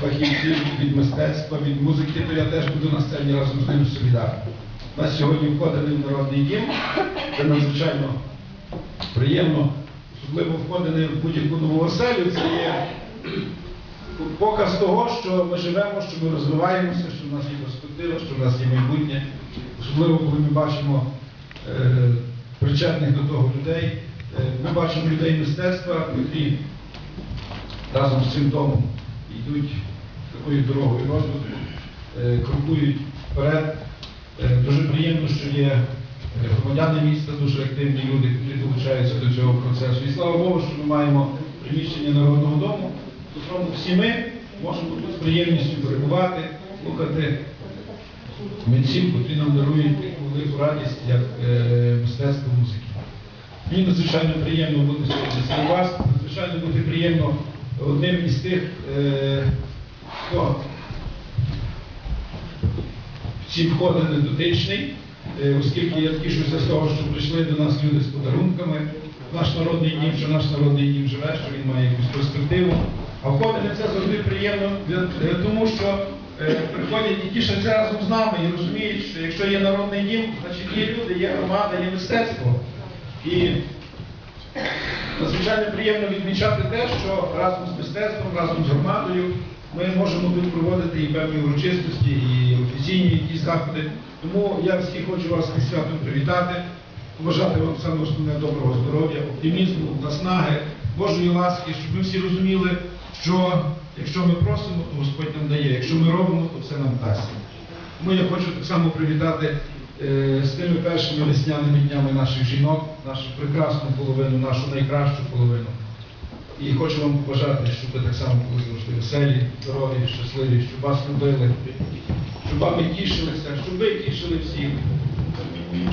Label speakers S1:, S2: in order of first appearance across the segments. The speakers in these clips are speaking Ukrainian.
S1: фахівців від мистецтва, від музики, то я теж буду на сцені разом з ним солідарний. У нас сьогодні входили в народний дім. Це надзвичайно приємно, особливо входини в будь-яку нову оселю. Це є показ того, що ми живемо, що ми розвиваємося, що в нас є перспектива, що в нас є майбутнє. Особливо, коли ми бачимо е, причетних до того людей. Е, ми бачимо людей мистецтва, які разом з цим домом йдуть такою дорогою розвитку, е, крокують вперед. Е, Дуже приємно, що є громадяни міста, дуже активні люди, які долучаються до цього процесу. І слава Богу, що ми маємо приміщення Народного дому, в всі ми можемо тут з приємністю перебувати, слухати митців, котрі нам дарують таку велику радість, як е, мистецтво музики. Мені надзвичайно приємно бути сьогодні серед вас, надзвичайно бути приємно одним із тих, е, хто в ці входи не дотичний, е, оскільки я тішуся з того, що прийшли до нас люди з подарунками. Наш народний дім, що наш народний дім живе, що він має якусь перспективу. А входити це завжди приємно, тому що е, приходять і тішаться разом з нами і розуміють, що якщо є народний дім, значить є люди, є громада, є мистецтво. Надзвичайно приємно відмічати те, що разом з мистецтвом, разом з громадою ми можемо тут проводити і певні урочистості, і офіційні якісь заходи. Тому я всіх хочу вас зі святом привітати, побажати вам саме основне доброго здоров'я, оптимізму, наснаги, Божої ласки, щоб ми всі розуміли, що якщо ми просимо, то Господь нам дає, якщо ми робимо, то все нам дасть. Тому я хочу так само привітати з тими першими весняними днями наших жінок, нашу прекрасну половину, нашу найкращу половину. І хочу вам побажати, щоб ви так само були завжди веселі, здорові, щасливі, щоб вас любили, щоб вами тішилися, щоб ви тішили всіх,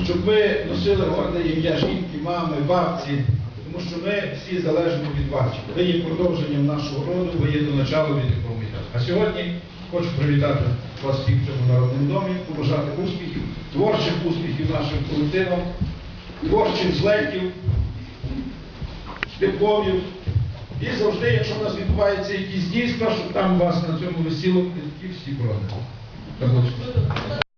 S1: щоб ви носили горде ім'я жінки, мами, бабці, тому що ми всі залежимо від вас. Ви є продовженням нашого роду, ви є до начала, від якого ми. А сьогодні хочу привітати вас всіх в цьому народному домі, побажати успіхів, творчих успіхів нашим колективам, творчих злетів, дипломів. І завжди, якщо у нас відбувається якісь дійства, щоб там вас на цьому висіло і всі от.